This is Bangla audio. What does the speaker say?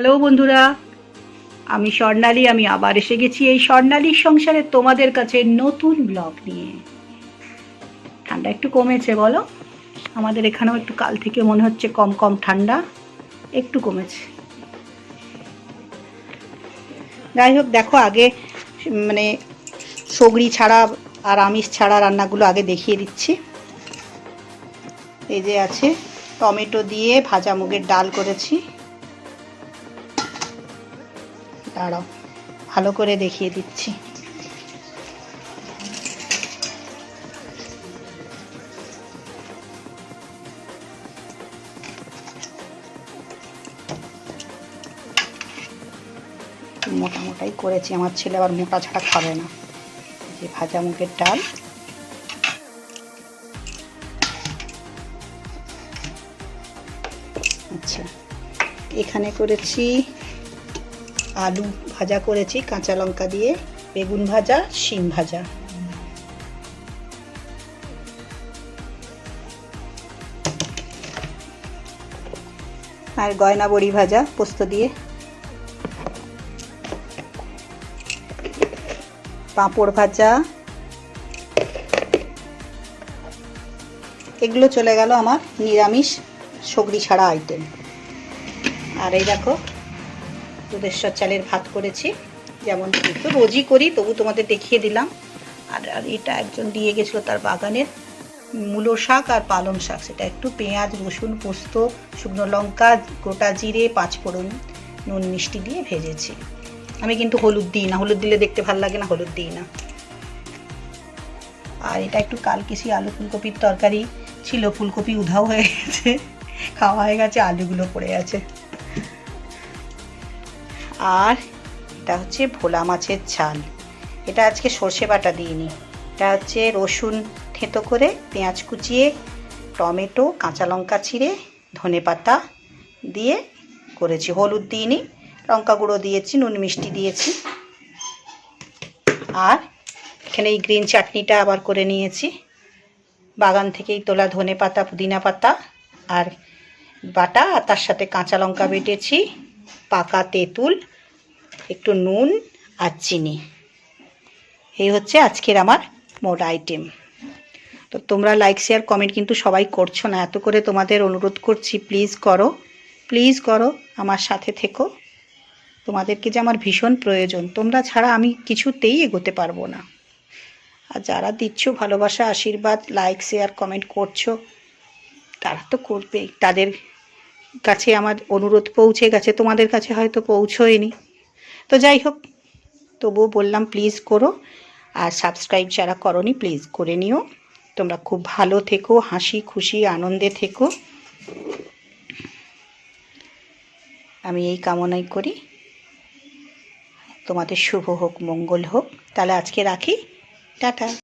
হ্যালো বন্ধুরা, আমি স্বর্ণালী, আমি আবার এসে গেছি এই স্বর্ণালীর সংসারে তোমাদের কাছে নতুন ব্লগ নিয়ে। ঠান্ডা একটু কমেছে, বলো? আমাদের এখানেও একটু কাল থেকে মনে হচ্ছে কম কম ঠান্ডা, একটু কমেছে। যাই হোক, দেখো আগে মানে সগড়ি ছাড়া আর আমিষ ছাড়া রান্নাগুলো আগে দেখিয়ে দিচ্ছি। এই যে আছে, টমেটো দিয়ে ভাজা মুগের ডাল করেছি। দাঁড়াও, ভালো করে দেখিয়ে দিচ্ছি। মোটা মোটাই করেছি, আমার ছেলে আবার মোটা ছাড়া খাবে না। যে ভাজা মুগের ডাল। আচ্ছা এখানে করেছি আলু ভাজা করেছি, কাঁচা লঙ্কা দিয়ে, বেগুন ভাজা, শিম ভাজা। আর গয়না বড়ি ভাজা, পোস্ত দিয়ে। পাঁপড় ভাজা। এগুলো চলে গেল আমার নিরামিষ সগড়ি ছাড়া আইটেম আর এই দেখো দুধেশ্বর চালের ভাত করেছি। যেমন তো রোজই করি, তবু তোমাদের দেখিয়ে দিলাম। আর আর এটা একজন দিয়ে গেছিল তার বাগানের মূলো শাক আর পালং শাক। সেটা একটু পেঁয়াজ, রসুন, পোস্ত, শুকনো লঙ্কা, গোটা জিরে, পাঁচফোড়ন, নুন, মিষ্টি দিয়ে ভেজেছি। আমি কিন্তু হলুদ দিই না, হলুদ দিলে দেখতে ভালো লাগে না, হলুদ দিই না। আর এটা একটু কালকেসি আলু ফুলকপির তরকারি ছিল, ফুলকপি উধাও হয়ে গেছে, খাওয়া হয়ে গেছে, আলুগুলো পড়ে আছে। আর এটা হচ্ছে ভোলা মাছের ঝাল। এটা আজকে সর্ষে বাটা দিইনি। এটা হচ্ছে রসুন থেঁতো করে পেঁয়াজ কুচিয়ে, টমেটো, কাঁচা লঙ্কা ছিঁড়ে, ধনে পাতা দিয়ে করেছি। হলুদ দিইনি, লঙ্কা গুঁড়ো দিয়েছি, নুন মিষ্টি দিয়েছি। আর এখানে এই গ্রিন চাটনিটা আবার করে নিয়েছি। বাগান থেকেই তোলা ধনে পাতা, পুদিনা পাতা আর বাটা, আর তার সাথে কাঁচা লঙ্কা বেটেছি। পাকা তেঁতুল, একটু নুন আর চিনি। এই হচ্ছে আজকের আমার মোট আইটেম তো তোমরা লাইক শেয়ার কমেন্ট কিন্তু সবাই করছ না। এত করে তোমাদের অনুরোধ করছি প্লিজ করো। প্লিজ করো, আমার সাথে থেকো। তোমাদেরকে যে আমার ভীষণ প্রয়োজন। তোমরা ছাড়া আমি কিছুতেই এগোতে পারব না। আর যারা দিচ্ছ ভালোবাসা, আশীর্বাদ লাইক শেয়ার কমেন্ট করছ, তারা তো করবেই। তাদের কাছে আমার অনুরোধ পৌঁছে গেছে, তোমাদের কাছে হয়তো পৌঁছোয়নি। তো যাই হোক, তবুও বললাম প্লিজ করো। আর সাবস্ক্রাইব যারা করনি প্লিজ করে নিও। তোমরা খুব ভালো থেকো, হাসি খুশি, আনন্দে থেকো। আমি এই কামনাই করি। তোমাদের শুভ হোক, মঙ্গল হোক। তাহলে আজকে রাখি। টাটা।